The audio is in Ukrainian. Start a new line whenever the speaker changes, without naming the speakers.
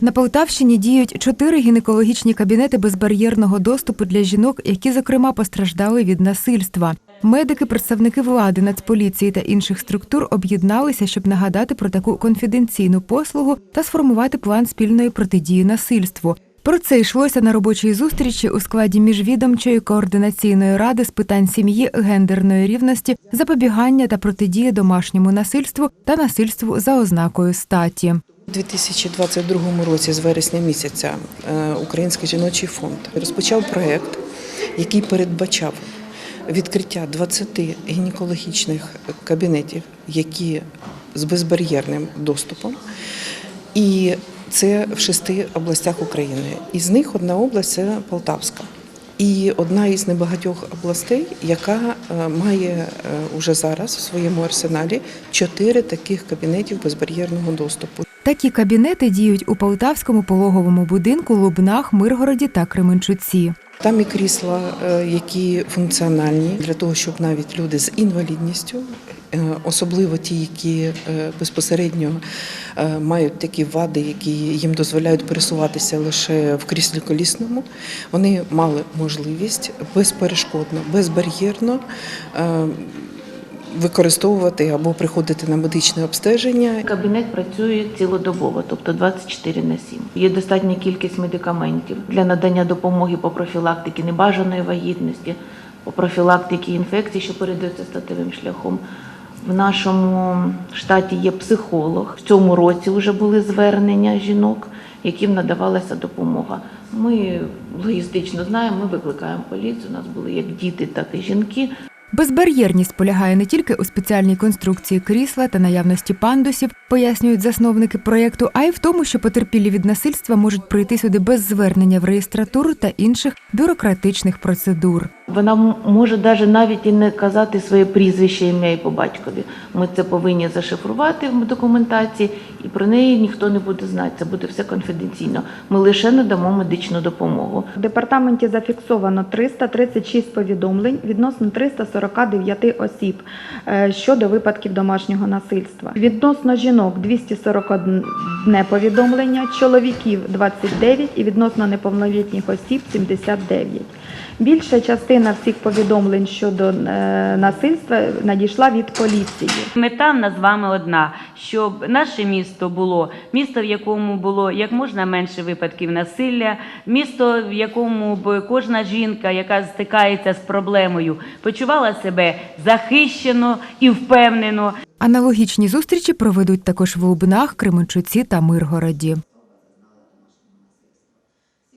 На Полтавщині діють чотири гінекологічні кабінети безбар'єрного доступу для жінок, які, зокрема, постраждали від насильства. Медики, представники влади, нацполіції та інших структур об'єдналися, щоб нагадати про таку конфіденційну послугу та сформувати план спільної протидії насильству. Про це йшлося на робочій зустрічі у складі міжвідомчої координаційної ради з питань сім'ї, гендерної рівності, запобігання та протидії домашньому насильству та насильству за ознакою статі.
У 2022 році, з вересня місяця, е, Український жіночий фонд розпочав проєкт, який передбачав відкриття 20 гінекологічних кабінетів, які з безбар'єрним доступом. І це в шести областях України. Із них одна область це Полтавська. І одна із небагатьох областей, яка е, має е, уже зараз в своєму арсеналі чотири таких кабінетів безбар'єрного доступу.
Такі кабінети діють у Полтавському пологовому будинку, Лубнах, Миргороді та Кременчуці.
Там і крісла, е, які функціональні для того, щоб навіть люди з інвалідністю, особливо ті, які е, безпосередньо е, мають такі вади, які їм дозволяють пересуватися лише в кріслі колісному, вони мали можливість безперешкодно, безбар'єрно е, використовувати або приходити на медичне обстеження
Кабінет працює цілодобово, тобто 24 на 7. Є достатня кількість медикаментів для надання допомоги по профілактиці небажаної вагітності, по профілактиці інфекцій, що передаються статевим шляхом. В нашому штаті є психолог. В цьому році вже були звернення жінок, яким надавалася допомога. Ми логістично знаємо, ми викликаємо поліцію. У нас були як діти, так і жінки.
Безбар'єрність полягає не тільки у спеціальній конструкції крісла та наявності пандусів, пояснюють засновники проєкту, а й в тому, що потерпілі від насильства можуть прийти сюди без звернення в реєстратуру та інших бюрократичних процедур.
Вона може даже навіть і не казати своє прізвище, ім'я і по батькові. Ми це повинні зашифрувати в документації, і про неї ніхто не буде знати. Це буде все конфіденційно. Ми лише надамо медичну допомогу.
В департаменті зафіксовано 336 повідомлень відносно 349 осіб е, щодо випадків домашнього насильства. Відносно жінок 241 повідомлення, чоловіків 29 і відносно неповнолітніх осіб 79. Більша частина всіх повідомлень щодо е, насильства надійшла від поліції.
Мета в нас з вами одна, щоб наше місто було місто, в якому було як можна менше випадків насилля, місто, в якому б кожна жінка, яка стикається з проблемою, почувала себе захищено і впевнено.
Аналогічні зустрічі проведуть також в Лубнах, Кременчуці та Миргороді.